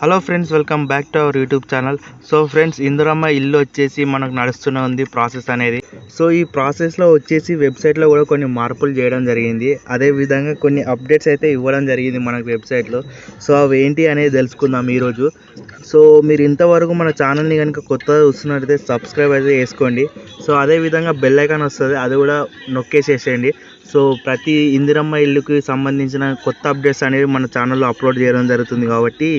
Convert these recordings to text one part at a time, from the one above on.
Hello friends welcome back to our YouTube channel. So friends Indiramma ఇల్లు వచ్చేసి మనకు నడుస్తూనే ఉంది ప్రాసెస్ అనేది. సో ఈ ప్రాసెస్లో వచ్చేసి వెబ్సైట్లో కూడా కొన్ని మార్పులు చేయడం జరిగింది. అదే విధంగా కొన్ని అప్డేట్స్ అయితే ఇవ్వడం జరిగింది మనకు వెబ్సైట్లో సో అవి ఏంటి అనేది తెలుసుకుందాం ఈరోజు. సో మీరు ఇంతవరకు మన ఛానల్ని కనుక కొత్తగా చూస్తున్నట్టయితే సబ్స్క్రైబ్ అయితే చేసుకోండి. సో అదే విధంగా బెల్ ఐకాన్ వస్తుంది అది కూడా నొక్కేసేసేయండి. సో ప్రతి ఇందిరమ్మ ఇల్లుకి సంబంధించిన కొత్త అప్డేట్స్ అనేవి మన ఛానల్లో అప్లోడ్ చేయడం జరుగుతుంది కాబట్టి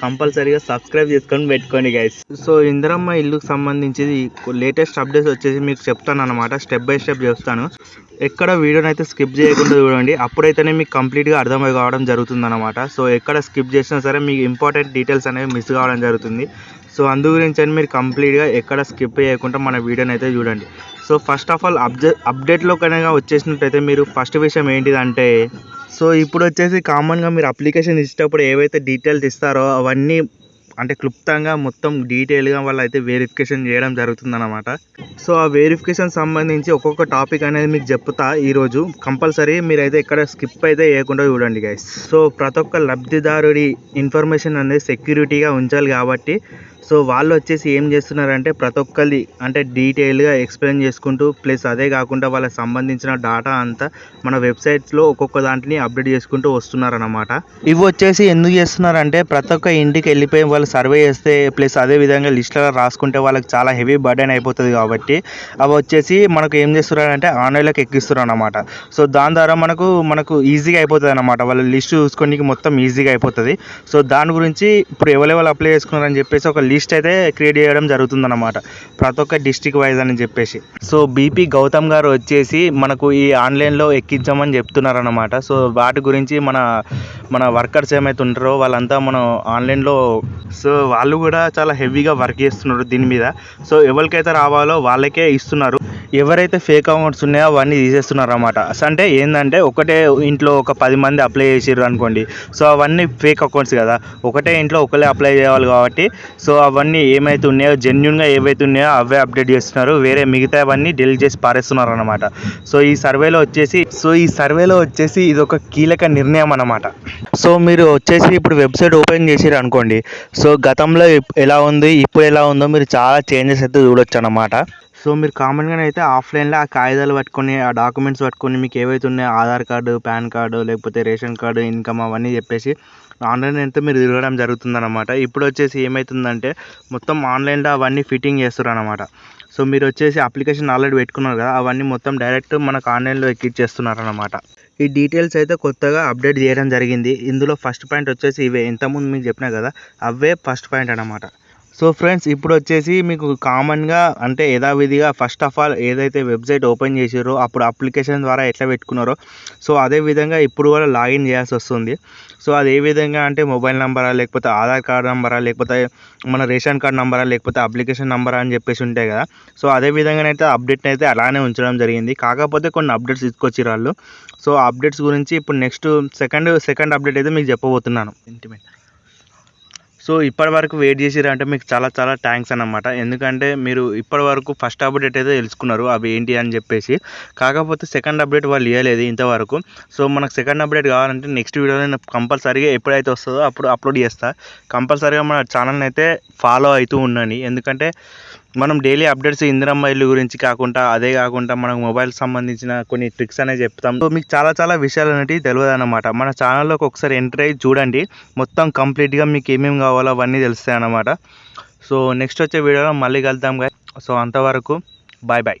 కంపల్సరీగా సబ్స్క్రైబ్ చేసుకొని పెట్టుకోండి గైస్ సో ఇందిరమ్మ ఇల్లుకి సంబంధించి లేటెస్ట్ అప్డేట్స్ వచ్చేసి మీకు చెప్తాను అనమాట స్టెప్ బై స్టెప్ చెప్తాను ఎక్కడ వీడియోని అయితే స్కిప్ చేయకుండా చూడండి అప్పుడైతేనే మీకు కంప్లీట్గా అర్థమై కావడం జరుగుతుంది అనమాట సో ఎక్కడ స్కిప్ చేసినా సరే మీకు ఇంపార్టెంట్ డీటెయిల్స్ అనేవి మిస్ కావడం జరుగుతుంది. సో అందు గురించి అని మీరు కంప్లీట్గా ఎక్కడ స్కిప్ చేయకుండా మన వీడియోని అయితే చూడండి. So first of all update అప్డేట్లో కనుక వచ్చేసినట్టయితే మీరు ఫస్ట్ విషయం ఏంటిదంటే సో ఇప్పుడు వచ్చేసి కామన్గా మీరు అప్లికేషన్ ఇచ్చేటప్పుడు ఏవైతే డీటెయిల్స్ ఇస్తారో అవన్నీ అంటే క్లుప్తంగా మొత్తం డీటెయిల్గా వాళ్ళు అయితే వెరిఫికేషన్ చేయడం జరుగుతుందన్నమాట. సో ఆ వెరిఫికేషన్ సంబంధించి ఒక్కొక్క టాపిక్ అనేది మీకు చెప్తా ఈరోజు. కంపల్సరీ మీరైతే ఇక్కడ స్కిప్ అయితే చేయకుండా చూడండి గైస్ సో ప్రతి ఒక్క లబ్ధిదారుడి ఇన్ఫర్మేషన్ అనేది సెక్యూరిటీగా ఉంచాలి కాబట్టి సో వాళ్ళు వచ్చేసి ఏం చేస్తున్నారంటే ప్రతి ఒక్కరిది అంటే డీటెయిల్గా ఎక్స్ప్లెయిన్ చేసుకుంటూ ప్లస్ అదే కాకుండా వాళ్ళకి సంబంధించిన డాటా అంతా మన వెబ్సైట్స్లో ఒక్కొక్క దాంట్ని అప్డేట్ చేసుకుంటూ వస్తున్నారన్నమాట. ఇవి వచ్చేసి ఎందుకు చేస్తున్నారంటే ప్రతి ఒక్క ఇంటికి వెళ్ళిపోయి వాళ్ళు సర్వే చేస్తే ప్లస్ అదే విధంగా లిస్ట్లో రాసుకుంటే వాళ్ళకి చాలా హెవీ బర్డెన్ అయిపోతుంది కాబట్టి అవి వచ్చేసి మనకు ఏం చేస్తున్నారంటే ఆన్లైన్లోకి ఎక్కిస్తున్నారు అనమాట సో దాని ద్వారా మనకు మనకు ఈజీగా అయిపోతుంది అనమాట వాళ్ళ లిస్ట్ చూసుకోనికి మొత్తం ఈజీగా అయిపోతుంది. సో దాని గురించి ఇప్పుడు ఎవరెవరు అప్లై చేసుకున్నారని చెప్పేసి ఒక లిస్ట్ లిస్ట్ అయితే క్రియేట్ చేయడం జరుగుతుందన్నమాట. ప్రతి ఒక్క డిస్టిక్ వైజ్ అని చెప్పేసి. సో బీపీ గౌతమ్ గారు వచ్చేసి మనకు ఈ ఆన్లైన్లో ఎక్కించమని చెప్తున్నారన్నమాట. సో వాటి గురించి మన మన వర్కర్స్ ఏమైతే ఉంటారో వాళ్ళంతా మనం ఆన్లైన్లో సో వాళ్ళు కూడా చాలా హెవీగా వర్క్ చేస్తున్నారు దీని మీద. సో ఎవరికైతే రావాలో వాళ్ళకే ఇస్తున్నారు. ఎవరైతే ఫేక్ అకౌంట్స్ ఉన్నాయో అవన్నీ తీసేస్తున్నారు అనమాట అంటే ఏంటంటే ఒకటే ఇంట్లో ఒక పది మంది అప్లై చేసిర్రు అనుకోండి. సో అవన్నీ ఫేక్ అకౌంట్స్ కదా. ఒకటే ఇంట్లో ఒకరే అప్లై చేయాలి కాబట్టి సో అవన్నీ ఏమైతే ఉన్నాయో జెన్యున్గా ఏవైతే ఉన్నాయో అవే అప్డేట్ చేస్తున్నారు. వేరే మిగతా అవన్నీ డిలీట్ చేసి పారేస్తున్నారు అనమాట సో ఈ సర్వేలో వచ్చేసి సో ఈ సర్వేలో వచ్చేసి ఇది ఒక కీలక నిర్ణయం అనమాట సో మీరు వచ్చేసి ఇప్పుడు వెబ్సైట్ ఓపెన్ చేసిరు అనుకోండి. సో గతంలో ఎలా ఉంది ఇప్పుడు ఎలా ఉందో మీరు చాలా చేంజెస్ అయితే చూడొచ్చు అనమాట సో మీరు కామన్గా అయితే ఆఫ్లైన్లో ఆ కాగితాలు పట్టుకొని ఆ డాక్యుమెంట్స్ పట్టుకొని మీకు ఏవైతే ఉన్నాయో ఆధార్ కార్డు పాన్ కార్డు లేకపోతే రేషన్ కార్డు ఇన్కమ్ అవన్నీ చెప్పేసి ఆన్లైన్ అయితే మీరు తిరగడం జరుగుతుందన్నమాట. ఇప్పుడు వచ్చేసి ఏమవుతుందంటే మొత్తం ఆన్లైన్లో అవన్నీ ఫిట్టింగ్ చేస్తారు సో మీరు వచ్చేసి అప్లికేషన్ ఆల్రెడీ పెట్టుకున్నారు కదా అవన్నీ మొత్తం డైరెక్ట్ మనకు ఆన్లైన్లో ఎక్కిచ్చేస్తున్నారు అనమాట ఈ డీటెయిల్స్ అయితే కొత్తగా అప్డేట్ చేయడం జరిగింది. ఇందులో ఫస్ట్ పాయింట్ వచ్చేసి ఇవే. ఇంతకుముందు మీకు చెప్పినా కదా అవే ఫస్ట్ పాయింట్ అన్నమాట. సో ఫ్రెండ్స్ ఇప్పుడు వచ్చేసి మీకు కామన్గా అంటే యథావిధిగా ఫస్ట్ ఆఫ్ ఆల్ ఏదైతే వెబ్సైట్ ఓపెన్ చేసారో అప్పుడు అప్లికేషన్ ద్వారా ఎట్లా పెట్టుకున్నారో సో అదే విధంగా ఇప్పుడు కూడా లాగిన్ చేయాల్సి వస్తుంది. సో అది ఏ విధంగా అంటే మొబైల్ నెంబరా లేకపోతే ఆధార్ కార్డ్ నెంబరా లేకపోతే మన రేషన్ కార్డ్ నెంబరా లేకపోతే అప్లికేషన్ నెంబరా అని చెప్పేసి ఉంటాయి కదా. సో అదే విధంగానైతే అప్డేట్ అయితే అలానే ఉంచడం జరిగింది. కాకపోతే కొన్ని అప్డేట్స్ తీసుకొచ్చారు వాళ్ళు. సో అప్డేట్స్ గురించి ఇప్పుడు నెక్స్ట్ సెకండ్ సెకండ్ అప్డేట్ అయితే మీకు చెప్పబోతున్నాను. ఇంటిమేట్ సో ఇప్పటి వరకు వెయిట్ చేసిరంటే మీకు చాలా చాలా థ్యాంక్స్ అన్నమాట. ఎందుకంటే మీరు ఇప్పటి వరకు ఫస్ట్ అప్డేట్ అయితే తెలుసుకున్నారు అవి ఏంటి అని చెప్పేసి. కాకపోతే సెకండ్ అప్డేట్ వాళ్ళు ఇవ్వలేదు ఇంతవరకు. సో మనకు సెకండ్ అప్డేట్ కావాలంటే నెక్స్ట్ వీడియోలో నేను కంపల్సరీగా ఎప్పుడైతే వస్తుందో అప్పుడు అప్లోడ్ చేస్తా. కంపల్సరీగా మన ఛానల్ని అయితే ఫాలో అవుతూ ఉండండి. ఎందుకంటే మనం డైలీ అప్డేట్స్ ఇందిరమ్మ ఇల్లు గురించి కాకుండా అదే కాకుండా మనకు మొబైల్ సంబంధించిన కొన్ని ట్రిక్స్ అనేవి చెప్తాం. సో మీకు చాలా చాలా విషయాలు అనేవి తెలియదు అనమాట మన ఛానల్లోకి ఒకసారి ఎంటర్ అయ్యి చూడండి. మొత్తం కంప్లీట్గా మీకు ఏమేమి కావాలో అవన్నీ తెలుస్తాయి అన్నమాట. సో నెక్స్ట్ వచ్చే వీడియోలో మళ్ళీ కలుద్దాం గాయ సో అంతవరకు బాయ్ బాయ్